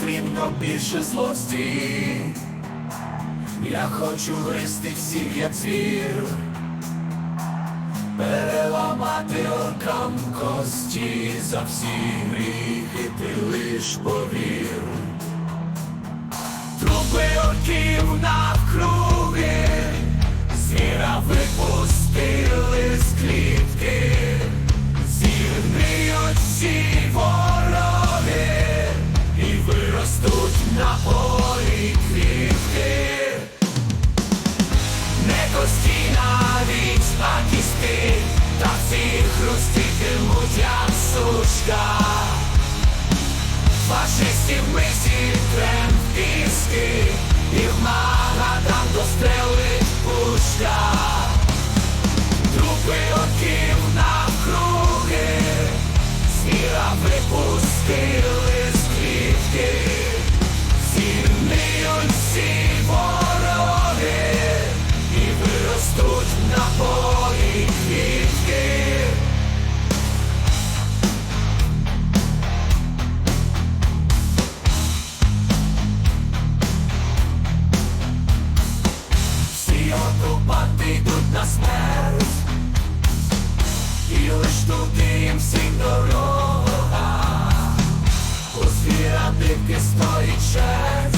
щоб більше злості. Я хочу гристи всіх, як звір, переламати оркам кості за всі гріхи ти лиш повір. Трупи орків навкруги, полі квітки. Не кості навіть, та всі хрустітимуть, як сушка. Фашистів ми зітрем і в магадам дострелить пушка. Трупи оків навкруги, звіра випустили всі вороги, і виростуть на полі квітки. Всі окупанти йдуть на смерть, і лиш туди їм всім дорога. У звіра стоїть всіх